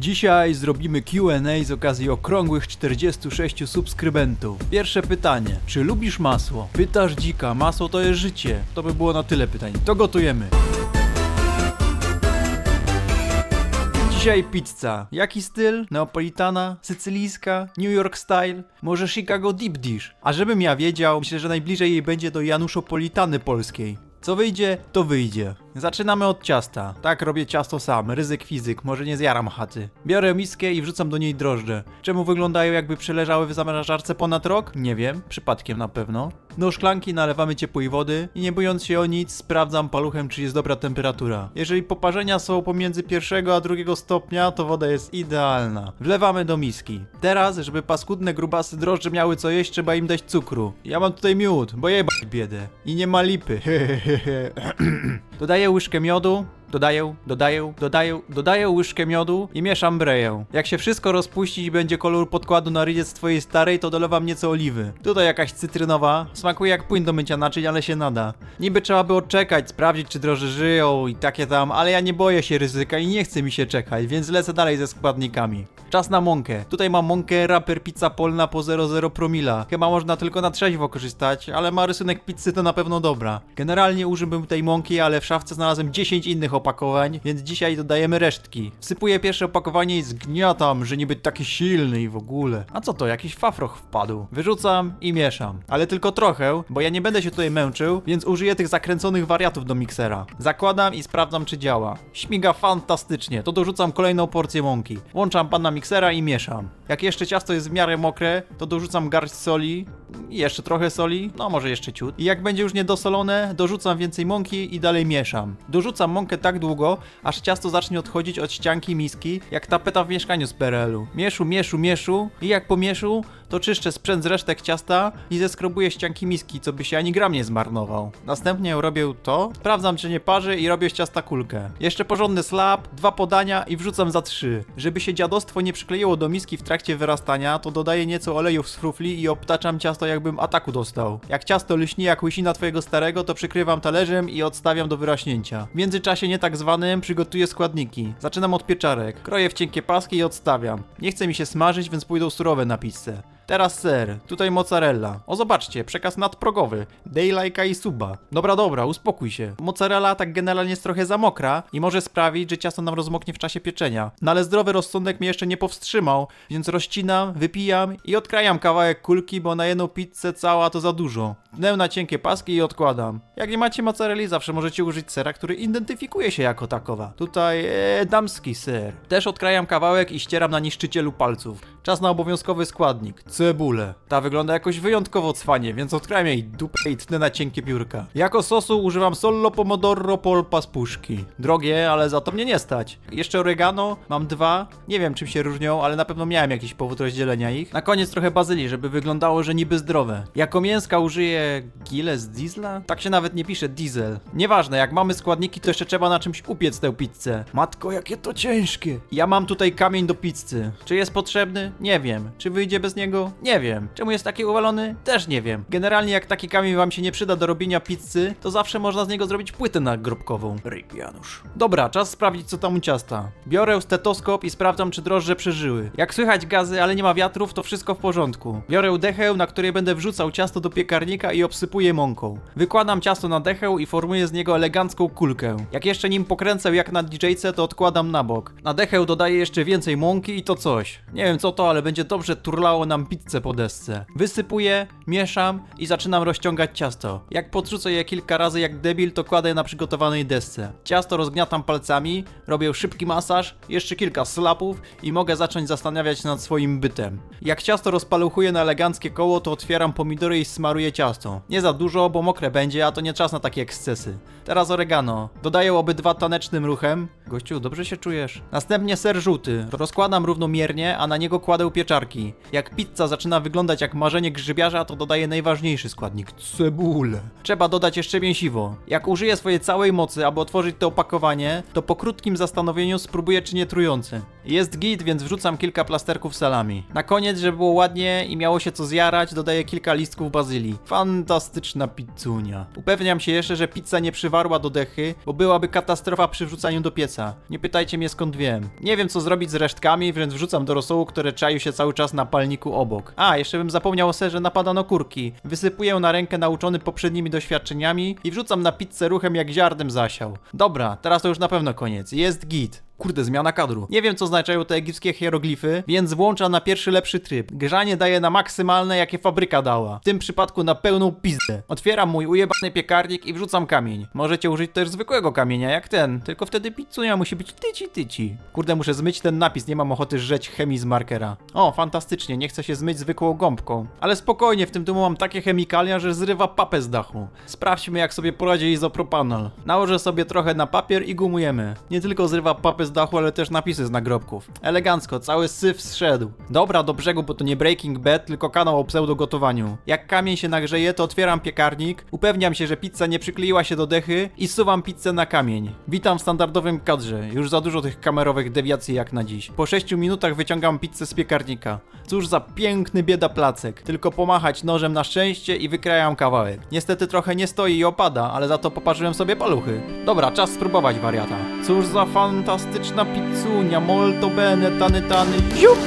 Dzisiaj zrobimy Q&A z okazji okrągłych 46 subskrybentów. Pierwsze pytanie, czy lubisz masło? Pytasz dzika, masło to jest życie. To by było na tyle pytań. To gotujemy. Dzisiaj pizza. Jaki styl? Neapolitana? Sycylijska? New York style? Może Chicago deep dish? A żebym ja wiedział, myślę, że najbliżej jej będzie do Januszopolitany polskiej. Co wyjdzie, to wyjdzie. Zaczynamy od ciasta. Tak, robię ciasto sam. Ryzyk fizyk, może nie zjaram chaty. Biorę miskę i wrzucam do niej drożdże. Czemu wyglądają jakby przeleżały w zamrażarce ponad rok? Nie wiem, przypadkiem na pewno. Do szklanki nalewamy ciepłej wody i nie bojąc się o nic, sprawdzam paluchem, czy jest dobra temperatura. Jeżeli poparzenia są pomiędzy pierwszego a drugiego stopnia, to woda jest idealna. Wlewamy do miski. Teraz, żeby paskudne grubasy drożdże miały co jeść, trzeba im dać cukru. Ja mam tutaj miód, bo jebać biedę. I nie ma lipy. Dodaję łyżkę miodu, dodaję, dodaję, dodaję, dodaję łyżkę miodu i mieszam breję. Jak się wszystko rozpuści i będzie kolor podkładu na rydziec twojej starej, to dolewam nieco oliwy. Tutaj jakaś cytrynowa, smakuje jak płyn do mycia naczyń, ale się nada. Niby trzeba by odczekać, sprawdzić czy droże żyją i takie tam, ale ja nie boję się ryzyka i nie chce mi się czekać, więc lecę dalej ze składnikami. Czas na mąkę. Tutaj mam mąkę Rapper Pizza Polna po 0,0 promila. Chyba można tylko na trzeźwo korzystać, ale ma rysunek pizzy to na pewno dobra. Generalnie użyłbym tej mąki, ale w szafce znalazłem 10 innych opakowań, więc dzisiaj dodajemy resztki. Wsypuję pierwsze opakowanie i zgniatam, że niby taki silny i w ogóle. A co to, jakiś fafroch wpadł. Wyrzucam i mieszam. Ale tylko trochę, bo ja nie będę się tutaj męczył, więc użyję tych zakręconych wariatów do miksera. Zakładam i sprawdzam czy działa. Śmiga fantastycznie, to dorzucam kolejną porcję mąki. Włączam pan na miksera i mieszam. Jak jeszcze ciasto jest w miarę mokre, to dorzucam garść soli, jeszcze trochę soli, no może jeszcze ciut. I jak będzie już niedosolone, dorzucam więcej mąki i dalej mieszam. Dorzucam mąkę tak długo, aż ciasto zacznie odchodzić od ścianki miski, jak tapeta w mieszkaniu z PRL-u. Mieszu, mieszu, mieszu i jak pomieszu, to czyszczę sprzęt z resztek ciasta i zeskrobuję ścianki miski, co by się ani gram nie zmarnował. Następnie robię to, sprawdzam czy nie parzy i robię z ciasta kulkę. Jeszcze porządny slab, dwa podania i wrzucam za trzy. Żeby się dziadostwo nie przykleiło do miski w trakcie wyrastania, to dodaję nieco olejów z frufli i obtaczam ciasto jakbym ataku dostał. Jak ciasto lśni jak łysina twojego starego, to przykrywam talerzem i odstawiam do wyraśnięcia. W międzyczasie nie tak zwanym przygotuję składniki. Zaczynam od pieczarek. Kroję w cienkie paski i odstawiam. Nie chce mi się smażyć, więc pójdą surowe na pizzę. Teraz ser, tutaj mozzarella. O zobaczcie, przekaz nadprogowy. Dej i suba. Dobra, dobra, uspokój się. Mozzarella tak generalnie jest trochę za mokra i może sprawić, że ciasto nam rozmoknie w czasie pieczenia. No ale zdrowy rozsądek mnie jeszcze nie powstrzymał, więc rozcinam, wypijam i odkrajam kawałek kulki, bo na jedną pizzę cała to za dużo. Tnę na cienkie paski i odkładam. Jak nie macie mozzarelli, zawsze możecie użyć sera, który identyfikuje się jako takowa. Tutaj e, damski ser. Też odkrajam kawałek i ścieram na niszczycielu palców. Czas na obowiązkowy składnik. Cebulę. Ta wygląda jakoś wyjątkowo cwanie, więc odkrajam jej dupę i tnę na cienkie piórka. Jako sosu używam sollo pomodoro polpa z puszki. Drogie, ale za to mnie nie stać. Jeszcze oregano, mam dwa. Nie wiem czym się różnią, ale na pewno miałem jakiś powód rozdzielenia ich. Na koniec trochę bazylii, żeby wyglądało, że niby zdrowe. Jako mięska użyję gile z diesla? Tak się nawet nie pisze diesel. Nieważne, jak mamy składniki, to jeszcze trzeba na czymś upiec tę pizzę. Matko, jakie to ciężkie. Ja mam tutaj kamień do pizzy. Czy jest potrzebny? Nie wiem. Czy wyjdzie bez niego? Nie wiem. Czemu jest taki uwalony? Też nie wiem. Generalnie jak taki kamień wam się nie przyda do robienia pizzy, to zawsze można z niego zrobić płytę nagrobkową. Ryb Janusz. Dobra, czas sprawdzić co tam u ciasta. Biorę stetoskop i sprawdzam czy drożdże przeżyły. Jak słychać gazy, ale nie ma wiatrów, to wszystko w porządku. Biorę dechę, na której będę wrzucał ciasto do piekarnika i obsypuję mąką. Wykładam ciasto na dechę i formuję z niego elegancką kulkę. Jak jeszcze nim pokręcę jak na DJ-ce, to odkładam na bok. Na dechę dodaję jeszcze więcej mąki i to coś. Nie wiem co to, ale będzie dobrze turlało nam pizzę po desce. Wysypuję, mieszam i zaczynam rozciągać ciasto. Jak podrzucę je kilka razy jak debil, to kładę na przygotowanej desce. Ciasto rozgniatam palcami, robię szybki masaż, jeszcze kilka slapów i mogę zacząć zastanawiać się nad swoim bytem. Jak ciasto rozpaluchuję na eleganckie koło, to otwieram pomidory i smaruję ciasto. Nie za dużo, bo mokre będzie, a to nie czas na takie ekscesy. Teraz oregano. Dodaję obydwa tanecznym ruchem. Gościu, dobrze się czujesz? Następnie ser żółty. Rozkładam równomiernie, a na niego kładę pieczarki. Jak pizza zaczyna wyglądać jak marzenie grzybiarza, to dodaję najważniejszy składnik cebulę. Trzeba dodać jeszcze mięsiwo. Jak użyję swojej całej mocy, aby otworzyć to opakowanie, to po krótkim zastanowieniu spróbuję czy nie trujący. Jest git, więc wrzucam kilka plasterków salami. Na koniec, żeby było ładnie i miało się co zjarać, dodaję kilka listków bazylii. Fantastyczna pizzunia. Upewniam się jeszcze, że pizza nie przywarła do dechy, bo byłaby katastrofa przy wrzucaniu do pieca. Nie pytajcie mnie skąd wiem. Nie wiem co zrobić z resztkami, więc wrzucam do rosołu, które czaił się cały czas na palniku obok. A, jeszcze bym zapomniał o serze napadano kurki. Wysypuję na rękę nauczony poprzednimi doświadczeniami i wrzucam na pizzę ruchem jak ziarnem zasiał. Dobra, teraz to już na pewno koniec. Jest git. Kurde, zmiana kadru. Nie wiem, co oznaczają te egipskie hieroglify, więc włączam na pierwszy lepszy tryb. Grzanie daje na maksymalne, jakie fabryka dała. W tym przypadku na pełną pizdę. Otwieram mój ujebany piekarnik i wrzucam kamień. Możecie użyć też zwykłego kamienia, jak ten, tylko wtedy pizzunia musi być tyci tyci. Kurde, muszę zmyć ten napis, nie mam ochoty żreć chemii z markera. O, fantastycznie, nie chcę się zmyć zwykłą gąbką. Ale spokojnie, w tym domu mam takie chemikalia, że zrywa papę z dachu. Sprawdźmy, jak sobie poradzi izopropanol. Nałożę sobie trochę na papier i gumujemy. Nie tylko zrywa papę z dachu, ale też napisy z nagrobków. Elegancko, cały syf zszedł. Dobra, do brzegu, bo to nie Breaking Bad, tylko kanał o pseudogotowaniu. Jak kamień się nagrzeje, to otwieram piekarnik, upewniam się, że pizza nie przykleiła się do dechy i suwam pizzę na kamień. Witam w standardowym kadrze, już za dużo tych kamerowych dewiacji jak na dziś. Po 6 minutach wyciągam pizzę z piekarnika. Cóż za piękny bieda placek. Tylko pomachać nożem na szczęście i wykrajam kawałek. Niestety trochę nie stoi i opada, ale za to poparzyłem sobie paluchy. Dobra, czas spróbować wariata. Cóż za fantastyczna pizzunia, molto bene, tany tany, ziup!